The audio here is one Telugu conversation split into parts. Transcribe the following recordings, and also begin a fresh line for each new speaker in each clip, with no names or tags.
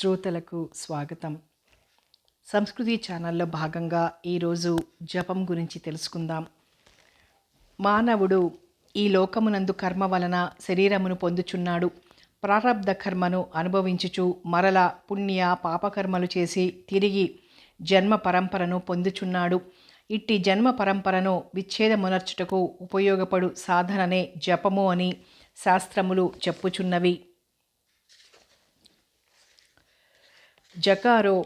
శ్రోతలకు స్వాగతం. సంస్కృతి ఛానల్లో భాగంగా ఈరోజు జపం గురించి తెలుసుకుందాం. మానవుడు ఈ లోకమునందు కర్మ వలన శరీరమును పొందుచున్నాడు. ప్రారంధ కర్మను అనుభవించుచు మరల పుణ్య పాపకర్మలు చేసి తిరిగి జన్మ పరంపరను పొందుచున్నాడు. ఇట్టి జన్మ పరంపరను విచ్ఛేదమునర్చుటకు ఉపయోగపడు సాధననే జపము అని శాస్త్రములు చెప్పుచున్నవి. జకారో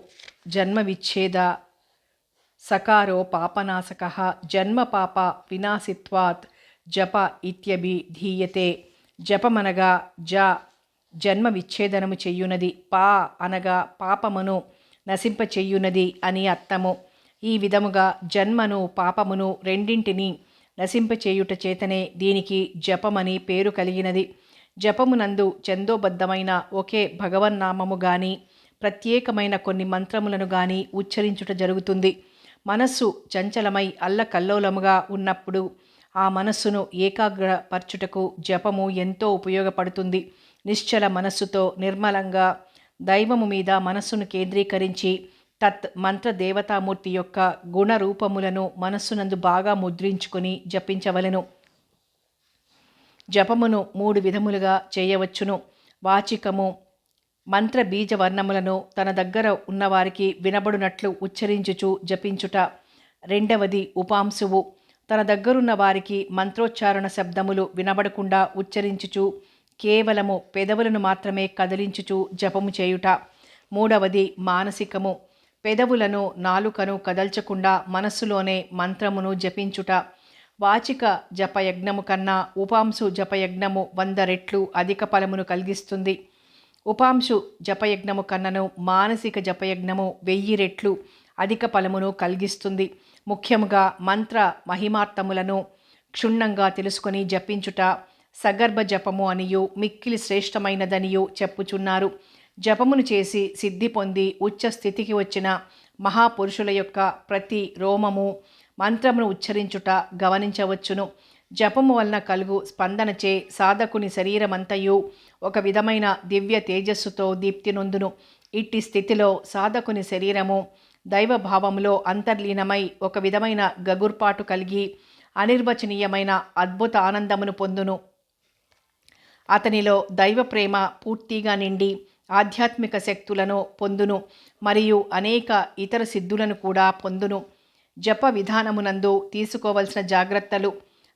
జన్మ విచ్ఛేద సకారో పాపనాశక జన్మ పాప వినాశిత్వాత్ జప ఇత్యభి ధీయతే జపమనగా జ జన్మ విచ్ఛేదనము చెయ్యునది పా అనగా పాపమును నశింపచెయ్యునది అని అర్థము. ఈ విధముగా జన్మను పాపమును రెండింటిని నశింపచేయుట చేతనే దీనికి జపమని పేరు కలిగినది. జపమునందు చందోబద్ధమైన ఒకే భగవన్నామము గాని ప్రత్యేకమైన కొన్ని మంత్రములను గాని ఉచ్చరించుట జరుగుతుంది. మనస్సు చంచలమై అల్లకల్లోలముగా ఉన్నప్పుడు ఆ మనస్సును ఏకాగ్రపరచుటకు జపము ఎంతో ఉపయోగపడుతుంది. నిశ్చల మనస్సుతో నిర్మలంగా దైవము మీద మనస్సును కేంద్రీకరించి తత్ మంత్ర దేవతామూర్తి యొక్క గుణ రూపములను మనస్సునందు బాగా ముద్రించుకొని జపించవలెను. జపమును మూడు విధములుగా చేయవచ్చును. వాచికము మంత్ర బీజ వర్ణములను తన దగ్గర ఉన్నవారికి వినబడునట్లు ఉచ్చరించుచు జపించుట. రెండవది ఉపాంశువు. తన దగ్గరున్న వారికి మంత్రోచ్చారణ శబ్దములు వినబడకుండా ఉచ్చరించుచు కేవలము పెదవులను మాత్రమే కదిలించుచు జపము చేయుట. మూడవది మానసికము. పెదవులను నాలుకను కదల్చకుండా మనస్సులోనే మంత్రమును జపించుట. వాచిక జపయజ్ఞము కన్నా ఉపాంశు జపయజ్ఞము వంద రెట్లు అధిక ఫలమును కలిగిస్తుంది. ఉపాంశు జపయజ్ఞము కన్నను మానసిక జపయజ్ఞము వెయ్యి రెట్లు అధిక ఫలమును కలిగిస్తుంది. ముఖ్యముగా మంత్ర మహిమార్థములను క్షుణ్ణంగా తెలుసుకొని జపించుట సగర్భ జపము అనియు మిక్కిలి శ్రేష్టమైనదనియు చెప్పుచున్నారు. జపమును చేసి సిద్ధి పొంది ఉచ్చ స్థితికి వచ్చిన మహాపురుషుల యొక్క ప్రతి రోమము మంత్రమును ఉచ్చరించుట గమనించవచ్చును. జపము వలన కలుగు స్పందనచే సాధకుని శరీరమంతయు ఒక విధమైన దివ్య తేజస్సుతో దీప్తి నొందును. ఇట్టి స్థితిలో సాధకుని శరీరము దైవభావములో అంతర్లీనమై ఒక విధమైన గగుర్పాటు కలిగి అనిర్వచనీయమైన అద్భుత ఆనందమును పొందును. అతనిలో దైవ ప్రేమ పూర్తిగా నిండి ఆధ్యాత్మిక శక్తులను పొందును మరియు అనేక ఇతర సిద్ధులను కూడా పొందును. జప విధానమునందు తీసుకోవలసిన జాగ్రత్తలు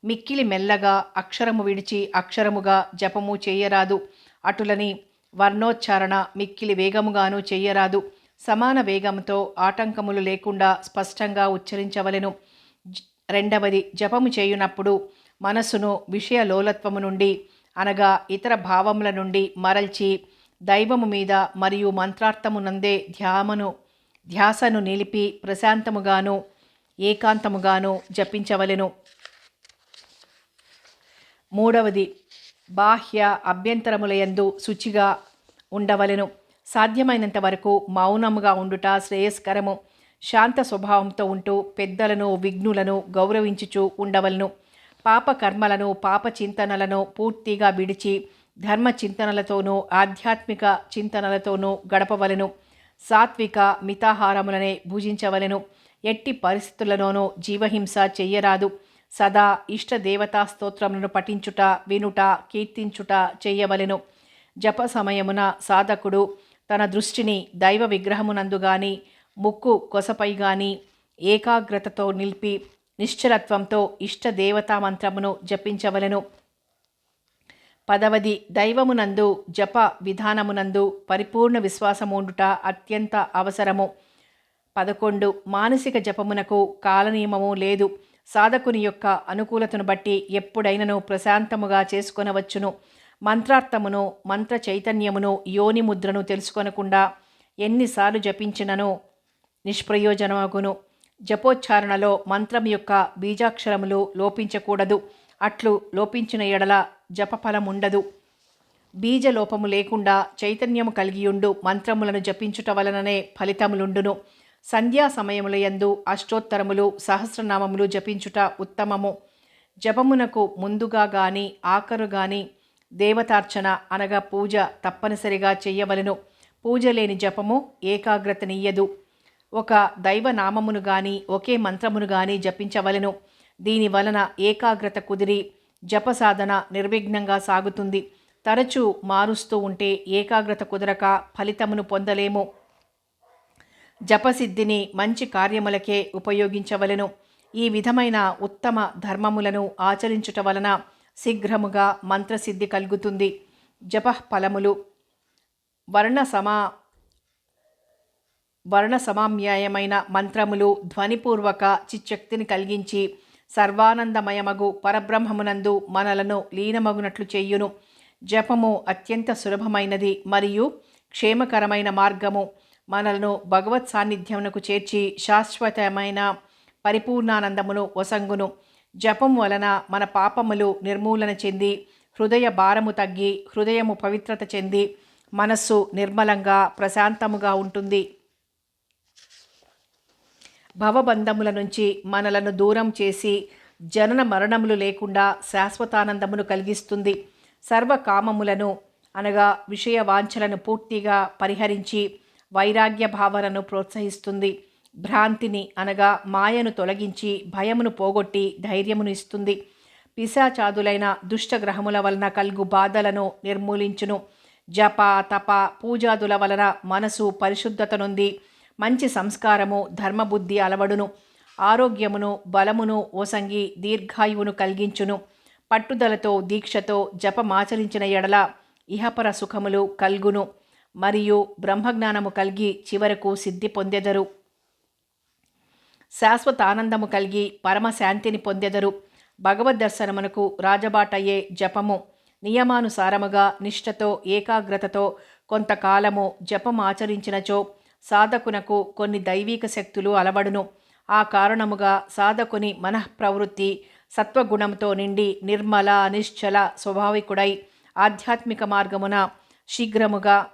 మిక్కిలి మెల్లగా అక్షరము విడిచి అక్షరముగా జపము చేయరాదు. అటులని వర్ణోచ్చారణ మిక్కిలి వేగముగాను చెయ్యరాదు సమాన వేగంతో ఆటంకములు లేకుండా స్పష్టంగా ఉచ్చరించవలెను. రెండవది జపము చేయునప్పుడు మనస్సును విషయలోలత్వము నుండి అనగా ఇతర భావముల నుండి మరల్చి దైవము మీద మరియు మంత్రార్థమునందే ధ్యామను ధ్యాసను నిలిపి ప్రశాంతముగాను ఏకాంతముగాను జపించవలెను. మూడవది బాహ్య అభ్యంతరములయందు శుచిగా ఉండవలెను. సాధ్యమైనంత వరకు మౌనముగా ఉండుట శ్రేయస్కరము. శాంత స్వభావంతో ఉంటూ పెద్దలను విఘ్నులను గౌరవించుచు ఉండవలను. పాపకర్మలను పాప చింతనలను పూర్తిగా విడిచి ధర్మ చింతనలతోనూ ఆధ్యాత్మిక చింతనలతోనూ గడపవలెను. సాత్విక మితాహారములనే భుజించవలను. ఎట్టి పరిస్థితులలోనూ జీవహింస చెయ్యరాదు. సదా ఇష్టదేవతా స్తోత్రములను పఠించుట వినుట కీర్తించుట చెయ్యవలెను జప సమయమున సాధకుడు తన దృష్టిని దైవ విగ్రహమునందు గాని ముక్కు కొసపై గాని ఏకాగ్రతతో నిలిపి నిశ్చలత్వంతో ఇష్ట దేవతా మంత్రమును జపించవలెను. పదవది దైవమునందు జప విధానమునందు పరిపూర్ణ విశ్వాసముండుట అత్యంత అవసరము. పదకొండు మానసిక జపమునకు కాలనియమము లేదు. సాధకుని యొక్క అనుకూలతను బట్టి ఎప్పుడైనను ప్రశాంతముగా చేసుకొనవచ్చును. మంత్రార్థమును మంత్ర చైతన్యమును యోని ముద్రను తెలుసుకొనకుండా ఎన్నిసార్లు జపించినను నిష్ప్రయోజనమగును. జపోచ్చారణలో మంత్రం యొక్క బీజాక్షరములు లోపించకూడదు. అట్లు లోపించిన ఎడల జపఫలముండదు. బీజలోపము లేకుండా చైతన్యము కలిగియుండు మంత్రములను జపించుట వలననే ఫలితములుండును. సంధ్యా సమయములయందు అష్టోత్తరములు సహస్రనామములు జపించుట ఉత్తమము. జపమునకు ముందుగా గాని ఆఖరు గాని దేవతార్చన అనగా పూజ తప్పనిసరిగా చెయ్యవలెను పూజ లేని జపము ఏకాగ్రతనియ్యదు. ఒక దైవ నామమును గాని ఒకే మంత్రమును గాని జపించవలెను. దీని వలన ఏకాగ్రత కుదిరి జప సాధన నిర్విఘ్నంగా సాగుతుంది. తరచూ మారుస్తూ ఉంటే ఏకాగ్రత కుదరక ఫలితమును పొందలేము. జపసిద్ధిని మంచి కార్యములకే ఉపయోగించవలెను. ఈ విధమైన ఉత్తమ ధర్మములను ఆచరించుట వలన శీఘ్రముగా మంత్రసిద్ధి కలుగుతుంది. జప ఫలములు వర్ణ సమా వర్ణ సమామ్యాయమైన మంత్రములు ధ్వనిపూర్వక చిచ్చక్తిని కలిగించి సర్వానందమయమగు పరబ్రహ్మమునందు మనలను లీనమగునట్లు చేయును. జపము అత్యంత సులభమైనది మరియు క్షేమకరమైన మార్గము. మనలను భగవత్ సాన్నిధ్యమునకు చేర్చి శాశ్వతమైన పరిపూర్ణానందమును వసంగును జపం వలన మన పాపములు నిర్మూలన చెంది హృదయ భారము తగ్గి హృదయము పవిత్రత చెంది మనస్సు నిర్మలంగా ప్రశాంతముగా ఉంటుంది. భవబంధముల నుంచి మనలను దూరం చేసి జనన మరణములు లేకుండా శాశ్వతానందమును కలిగిస్తుంది. సర్వకామములను అనగా విషయ వాంఛలను పూర్తిగా పరిహరించి వైరాగ్య భావనను ప్రోత్సహిస్తుంది. భ్రాంతిని అనగా మాయను తొలగించి భయమును పోగొట్టి ధైర్యమును ఇస్తుంది. పిశాచాదులైన దుష్టగ్రహముల వలన కలుగు బాధలను నిర్మూలించును. జప తప పూజాదుల వలన మనసు పరిశుద్ధతనుంది మంచి సంస్కారము ధర్మబుద్ధి అలవడును. ఆరోగ్యమును బలమును ఓసంగి దీర్ఘాయువును కలిగించును. పట్టుదలతో దీక్షతో జపమాచరించిన ఎడల ఇహపర సుఖములు కల్గును. మరియు బ్రహ్మజ్ఞానము కలిగి చివరకు సిద్ధి పొందెదరు. శాశ్వత ఆనందము కలిగి పరమశాంతిని పొందెదరు. భగవద్ దర్శనమునకు రాజబాటయ్యే జపము నియమానుసారముగా నిష్ఠతో ఏకాగ్రతతో కొంతకాలము జపం ఆచరించినచో సాధకునకు కొన్ని దైవీక శక్తులు అలవడును. ఆ కారణముగా సాధకుని మనఃప్రవృత్తి సత్వగుణంతో నిండి నిర్మల నిశ్చల స్వభావికుడై ఆధ్యాత్మిక మార్గమున శీఘ్రముగా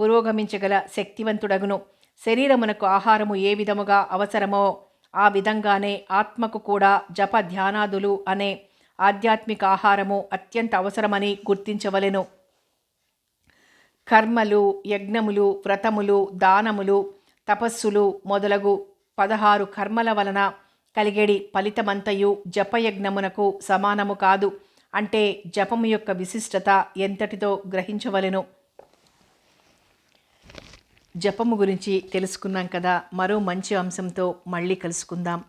పురోగమించగల శక్తివంతుడగును. శరీరమునకు ఆహారము ఏ విధముగా అవసరమో ఆ విధంగానే ఆత్మకు కూడా జప ధ్యానాదులు అనే ఆధ్యాత్మిక ఆహారము అత్యంత అవసరమని గుర్తించవలెను. కర్మలు యజ్ఞములు వ్రతములు దానములు తపస్సులు మొదలగు పదహారు కర్మల వలన కలిగేడి ఫలితమంతయు జపయజ్ఞమునకు సమానము కాదు అంటే జపము యొక్క విశిష్టత ఎంతటితో గ్రహించవలెను. జపము గురించి తెలుసుకున్నాం కదా. మరో మంచి అంశంతో మళ్ళీ కలుసుకుందాం.